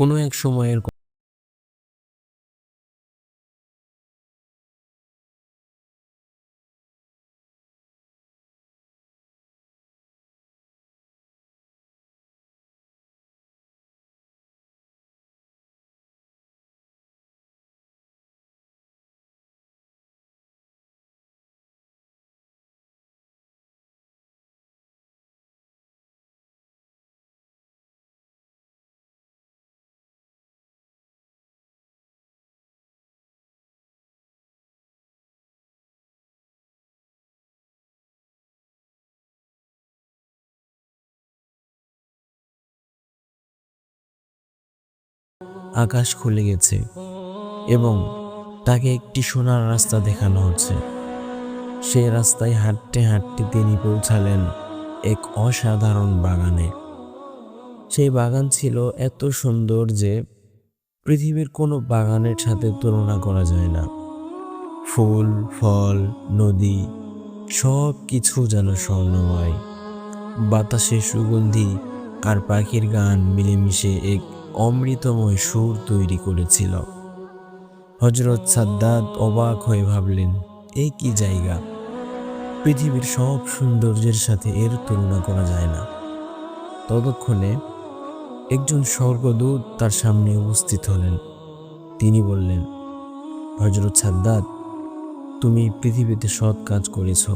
কোনো এক সময়ের আকাশ খুলে গেছে এবং তাকে একটি সোনার রাস্তা দেখানো হচ্ছে। সেই রাস্তায় হাঁটতে হাঁটতে তিনি পৌঁছালেন এক অসাধারণ বাগানে। সেই বাগান ছিল এত সুন্দর যে পৃথিবীর কোনো বাগানের সাথে তুলনা করা যায় না। ফুল, ফল, নদী সব কিছু যেন স্বর্ণময়। বাতাসে সুগন্ধি আর পাখির গান মিলেমিশে এক অমৃতময় সুর তৈরি করেছিল। হজরত সাদ্দাত অবাক হয়ে ভাবলেন এই কি জায়গা? পৃথিবীর সব সৌন্দর্যের সাথে এর তুলনা করা যায় না। ততক্ষণে একজন স্বর্গদূত তার সামনে উপস্থিত হলেন। তিনি বললেন হজরত সাদ্দাত, তুমি পৃথিবীতে সৎ কাজ করেছ,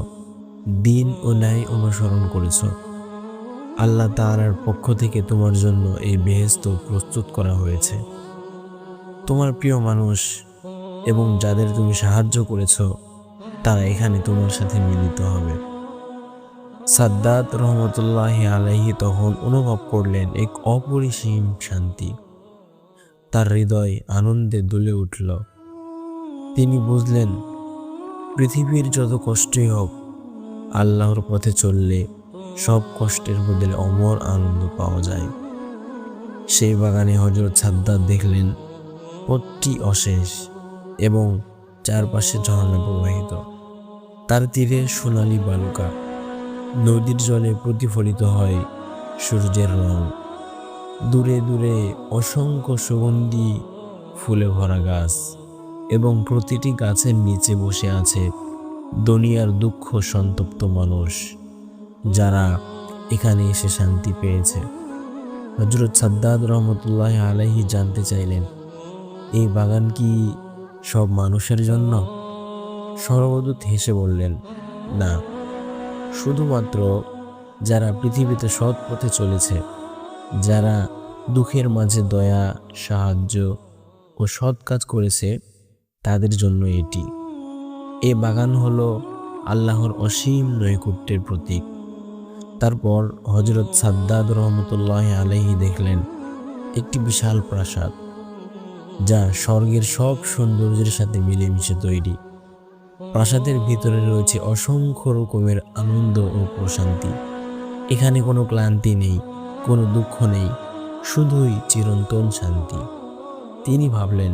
দিন ও ন্যায় অনুসরণ করেছ। আল্লাহ তাআলার পক্ষ থেকে তোমার জন্য এই বেহেস্ত প্রস্তুত করা হয়েছে। তোমার প্রিয় মানুষ এবং যাদের তুমি সাহায্য করেছ, তারা এখানে তোমার সাথে মিলিত হবে। সাদ্দাত রহমতুল্লাহ আলাইহি তখন অনুভব করলেন এক অপরিসীম শান্তি। তার হৃদয় আনন্দে দুলে উঠল। তিনি বুঝলেন, পৃথিবীর যত কষ্টই হোক, আল্লাহর পথে চললে সব কষ্টের বদলে অমর আনন্দ পাওয়া যায়। সেই বাগানে হজরত সাদ্দাত দেখলেন পথটি অশেষ এবং চারপাশে ঝর্ণা প্রবাহিত। তার তীরে সোনালি বালুকা। নদীর জলে প্রতিফলিত হয় সূর্যের রং। দূরে দূরে অসংখ্য সুগন্ধি ফুলে ভরা গাছ এবং প্রতিটি গাছের নিচে বসে আছে দুনিয়ার দুঃখ সন্তপ্ত মানুষ। যারা এখানে এসে শান্তি পেয়েছে। হজরত সাদ্দাদ রহমতুল্লাহ আলাইহি জানতে চাইলেন, এই বাগান কি সব মানুষের জন্য? সর্বদূত হেসে বললেন, না, শুধুমাত্র যারা পৃথিবীতে সৎ পথে চলেছে, যারা দুঃখের মাঝে দয়া, সাহায্য ও সৎ কাজ করেছে, তাদের জন্য এটি। এ বাগান হলো আল্লাহর অসীম নৈকুট্যের প্রতীক। তারপর হজরত সাদ্দাদ রহমতুল্লাহ আলহি দেখলেন একটি বিশাল প্রাসাদ, যা স্বর্গের সব সৌন্দর্যের সাথে মিলেমিশে তৈরি। প্রাসাদের ভিতরে রয়েছে অসংখ্য রকমের আনন্দ ও প্রশান্তি। এখানে কোনো ক্লান্তি নেই, কোনো দুঃখ নেই, শুধুই চিরন্তন শান্তি। তিনি ভাবলেন,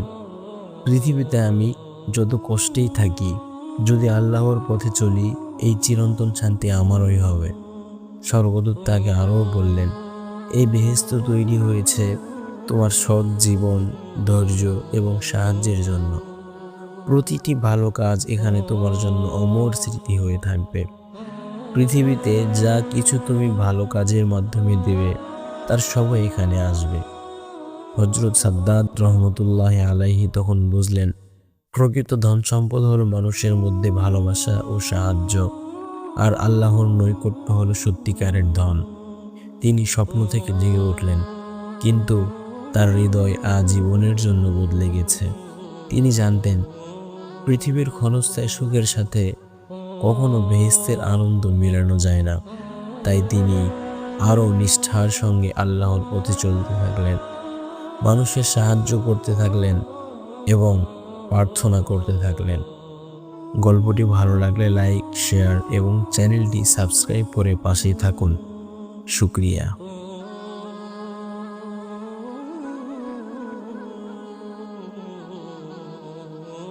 পৃথিবীতে আমি যত কষ্টেই থাকি, যদি আল্লাহর পথে চলি, এই চিরন্তন শান্তি আমারই হবে। স্বর্গদূত তাকে আরও বললেন, এই বেহেস্ত তৈরি হয়েছে তোমার সৎ জীবন, ধৈর্য এবং সাহায্যের জন্য। প্রতিটি ভালো কাজ এখানে তোমার জন্য অমর স্মৃতি হয়ে থাকবে। পৃথিবীতে যা কিছু তুমি ভালো কাজের মাধ্যমে দেবে, তার সবই এখানে আসবে। হজরত সাদ্দাত রহমতুল্লাহ আলাইহি তখন বুঝলেন, প্রকৃত ধন সম্পদ হলো মানুষের মধ্যে ভালোবাসা ও সাহায্য। আর আল্লাহর নৈকট্য হলো সত্যিকারের ধন। তিনি স্বপ্ন থেকে জেগে উঠলেন, কিন্তু তার হৃদয় আজীবনের জন্য বদলে গেছে। তিনি জানতেন, পৃথিবীর ক্ষণস্থায় সুখের সাথে কখনো বেহেস্তের আনন্দ মেলানো যায় না। তাই তিনি আরও নিষ্ঠার সঙ্গে আল্লাহর পথে চলতে থাকলেন। মানুষের সাহায্য করতে থাকলেন এবং প্রার্থনা করতে থাকলেন। গল্পটি ভালো লাগলে লাইক শেয়ার এবং চ্যানেলটি সাবস্ক্রাইব করে পাশে থাকুন। শুক্রিয়া।